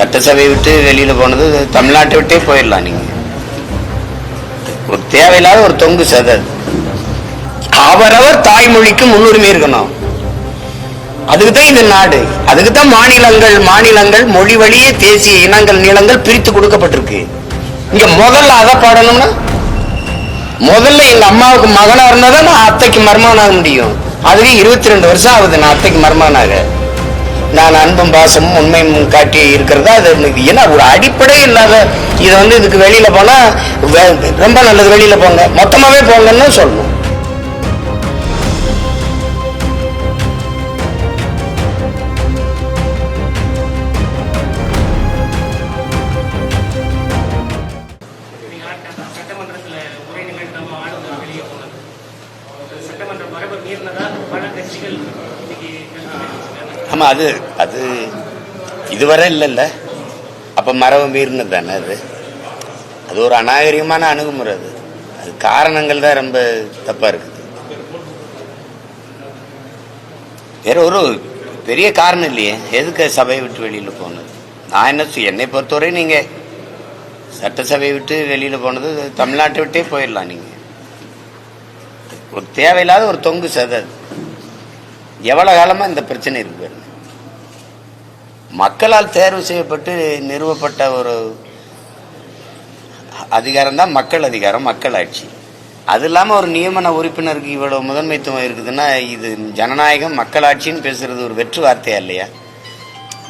சட்டசபை விட்டு வெளியில போனது தமிழ்நாட்டை விட்டே போயிடலாம் நீங்க. ஒரு தேவையில்லாத ஒரு தொங்கு சதை அவரவர் தாய்மொழிக்கு முன்னுரிமை இருக்கணும். அதுக்கு தான் இந்த நாடு. அதுக்கு தான் மாநிலங்கள் மாநிலங்கள் மொழி வழியே தேசிய இனங்கள் நிலங்கள் பிரித்து கொடுக்கப்பட்டிருக்கு. இங்க முதல்ல அதை பாடணும்னா முதல்ல எங்க அம்மாவுக்கு மகனா இருந்தா தான் நான் அத்தைக்கு மருமகனாக முடியும். அதுவே இருபத்தி ரெண்டு வருஷம் ஆகுது நான் அத்தைக்கு மருமகனாக. நான் அன்பும் பாசமும் உண்மையும் காட்டி இருக்கிறதா? அது ஏன்னா ஒரு அடிப்படை இல்லாத இதை வந்து இதுக்கு வெளியில் போனால் ரொம்ப நல்லது வெளியில் போங்க. மொத்தமாகவே போங்கன்னு சொல்லணும் நீங்க உரை நிகழ்த்தாம ஆளுநர் வெளியே போனது சட்டமன்ற மரபு மீறினதால் பல கட்சிகள் இன்னைக்கு ஆமாம் அது அது இதுவரை இல்லைல்ல. அப்போ மரபு மீறினது தானே அது? அது ஒரு அநாகரிகமான அணுகுமுறை அது. அது காரணங்கள் தான் ரொம்ப தப்பாக இருக்குது. வேற ஒரு பெரிய காரணம் இல்லையே. எதுக்கு சபையை விட்டு வெளியில் போனது? நான் என்ன என்னை பொறுத்தவரை நீங்கள் சட்டசபையை விட்டு வெளியில் போனது தமிழ்நாட்டை விட்டே போயிடலாம் நீங்கள் ஒரு தேவையில்லாத ஒரு தொங்கு சதை அது. காலமாக இந்த பிரச்சனை இருக்கு பாருங்க. மக்களால் தேர்வு செய்யப்பட்டு நிறுவப்பட்ட ஒரு அதிகாரம் தான் மக்கள் அதிகாரம் மக்கள் ஆட்சி. அது இல்லாமல் ஒரு நியமன உறுப்பினருக்கு இவ்வளோ முதன்மைத்துவம் இருக்குதுன்னா இது ஜனநாயகம் மக்களாட்சின்னு பேசுறது ஒரு வெற்று வார்த்தையா இல்லையா?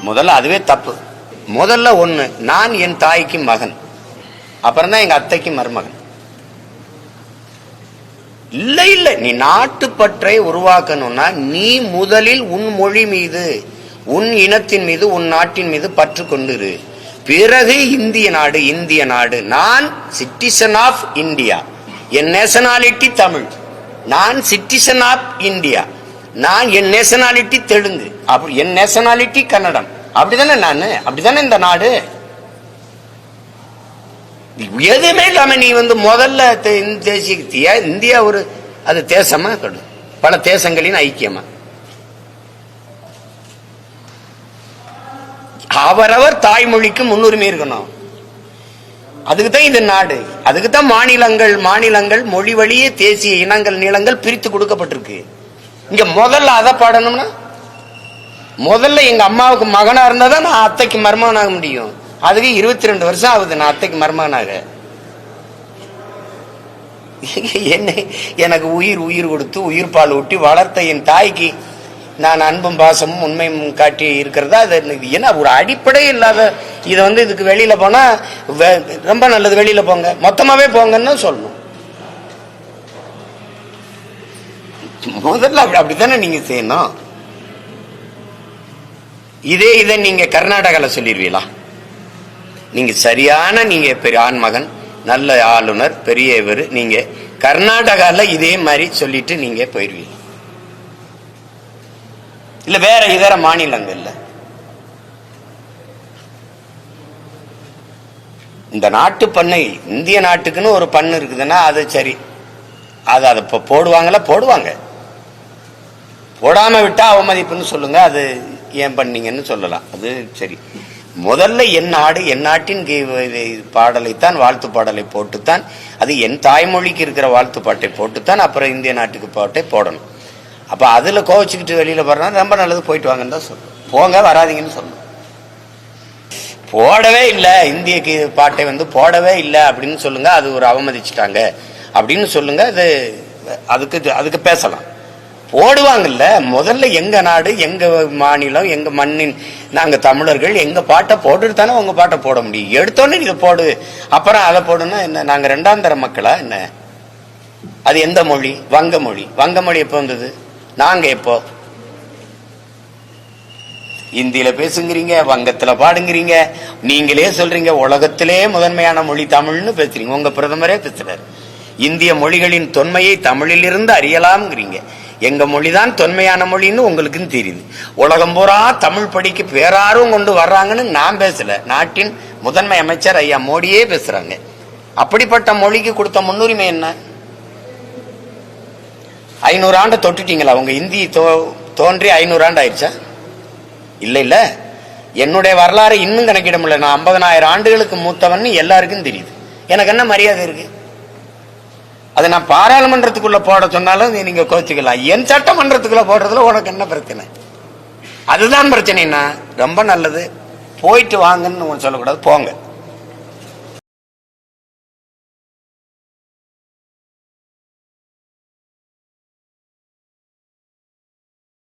முதல்ல அதுவே தப்பு. முதல்ல ஒன்று நான் என் தாய்க்கு மகன். அப்புறம் தான் எங்க அத்தைக்கு மருமகன். இல்லை இல்லை. நீ நாட்டுப்பற்றை உருவாக்கணும்னா நீ முதலில் உன் மொழி மீது உன் இனத்தின் மீது உன் நாட்டின் மீது பற்று கொண்டிரு. பிறகு இந்திய நாடு இந்திய நாடு. நான் சிட்டிசன் ஆஃப் இந்தியா என் நேஷனாலிட்டி தமிழ். நான் சிட்டிசன் ஆஃப் இந்தியா நான் என் நேஷனாலிட்டி தெலுங்கு. அப்படி என் நேஷனாலிட்டி கன்னடம். அப்படிதானே நான்? அப்படிதானே இந்த நாடு? எதுவுமே இல்லாம நீ வந்து முதல்ல தே- தேசிய இந்தியா ஒரு அது தேசமா? கடும் பல தேசங்களின் ஐக்கியமா? அவரவர் தாய்மொழிக்கு முன்னுரிமை இருக்கணும். அதுக்கு தான் இது நாடு. அதுக்கு தான் மாநிலங்கள் மாநிலங்கள் மொழி வழியே தேசிய இனங்கள் நிலங்கள் பிரித்து கொடுக்கப்பட்டிருக்கு. இங்க முதல்ல அதை பாடணும்னா முதல்ல எங்க அம்மாவுக்கு மகனா இருந்தா தான் நான் அத்தைக்கு மருமகனாக முடியும். அதுக்கு இருபத்தி ரெண்டு வருஷம் ஆகுது நான் அத்தைக்கு மருமகனாக. என்னை எனக்கு உயிர் உயிர் கொடுத்து உயிர் பால் ஊட்டி வளர்த்த என் தாய்க்கு நான் அன்பும் பாசமும் உண்மையும் காட்டி இருக்கிறதா? அது எனக்கு ஏன்னா ஒரு அடிப்படை இல்லாத இதை வந்து இதுக்கு வெளியில போனால் ரொம்ப நல்லது வெளியில போங்க. மொத்தமாகவே போங்கன்னு சொல்லணும். முதல்ல அப்படி அப்படித்தானே நீங்க செய்யணும்? இதே இதை நீங்க கர்நாடகால சொல்லிடுவீங்களா நீங்க சரியான நீங்க பெரிய ஆண்மகன் நல்ல ஆளுநர் பெரிய இவர் நீங்க கர்நாடகால இதே மாதிரி சொல்லிட்டு நீங்க போயிடுவீங்க இல்ல வேற இதர மாநிலங்கள்ல இந்த நாட்டு பண்ணை இந்திய நாட்டுக்குன்னு ஒரு பண்ணு இருக்குதுன்னா அது சரி. அது அதை இப்போ போடுவாங்களா போடுவாங்க. போடாமல் விட்டால் அவமதிப்புன்னு சொல்லுங்க அது ஏன் பண்ணீங்கன்னு சொல்லலாம். அது சரி. முதல்ல என் நாடு என் நாட்டின் கீ- பாடலைத்தான் வாழ்த்து பாடலை போட்டுத்தான் அது என் தாய்மொழிக்கு இருக்கிற வாழ்த்து பாட்டை போட்டுத்தான் அப்புறம் இந்திய நாட்டுக்கு பாட்டை போடணும். அப்போ அதில் கோவச்சுக்கிட்டு வெளியில் போறனா ரொம்ப நல்லது போயிட்டு வாங்கன்னு தான் சொல்லணும் போங்க வராதீங்கன்னு சொல்லணும் போடவே இல்லை. இந்திய பாட்டை வந்து போடவே இல்லை அப்படின்னு சொல்லுங்கள் அது ஒரு அவமதிச்சிட்டாங்க. அப்படின்னு சொல்லுங்கள் அது அதுக்கு அதுக்கு பேசலாம். போடுவாங்கல்ல முதல்ல எங்கள் நாடு எங்கள் மாநிலம் எங்கள் மண்ணின் நாங்கள் தமிழர்கள் எங்கள் பாட்டை போட்டுட்டு தானே உங்கள் பாட்டை போட முடியும். எடுத்தோன்னே இதை போடு. அப்புறம் அதை போடுன்னா என்ன? நாங்கள் ரெண்டாம் தர மக்களா என்ன? அது எந்த மொழி? வங்க மொழி. வங்க மொழி எப்போ வந்தது? நாங்க எப்போ? இந்தியில பேசுங்கிறீங்க வங்கத்துல பாடுங்கிறீங்க நீங்களே சொல்றீங்க உலகத்திலே முதன்மையான மொழி தமிழ்னு பேசுறீங்க. உங்க பிரதமரே பேசுறாரு. இந்திய மொழிகளின் தொன்மையை தமிழிலிருந்து அறியலாம்ங்கிறீங்க. எங்க மொழிதான் தொன்மையான மொழின்னு உங்களுக்குன்னு தெரியுது. உலகம் பூரா தமிழ் படிக்க பேராரும் கொண்டு வர்றாங்கன்னு நான் பேசல. நாட்டின் முதன்மை அமைச்சர் ஐயா மோடியே பேசுறாங்க. அப்படிப்பட்ட மொழிக்கு கொடுத்த முன்னுரிமை என்ன? ஐநூறு ஆண்டு தொட்டுட்டீங்களா? உங்க இந்தி தோ- தோன்றி ஐநூறு ஆண்டு ஆயிடுச்சா? இல்ல இல்ல. என்னுடைய வரலாறு இன்னும் கணக்கிட முடியல நான் ஐம்பதனாயிரம் ஆண்டுகளுக்கு மூத்தவன் எல்லாருக்கும் தெரியுது. எனக்கு என்ன மரியாதை இருக்கு? அதை நான் பாராளுமன்றத்துக்குள்ள போட சொன்னாலும் நீங்க கோச்சுக்கலாம். என் சட்டமன்றத்துக்குள்ள போடுறதுல உனக்கு என்ன பிரச்சனை? அதுதான் பிரச்சனைனா ரொம்ப நல்லது. போயிட்டு வாங்கன்னு சொல்லக்கூடாது. போங்க.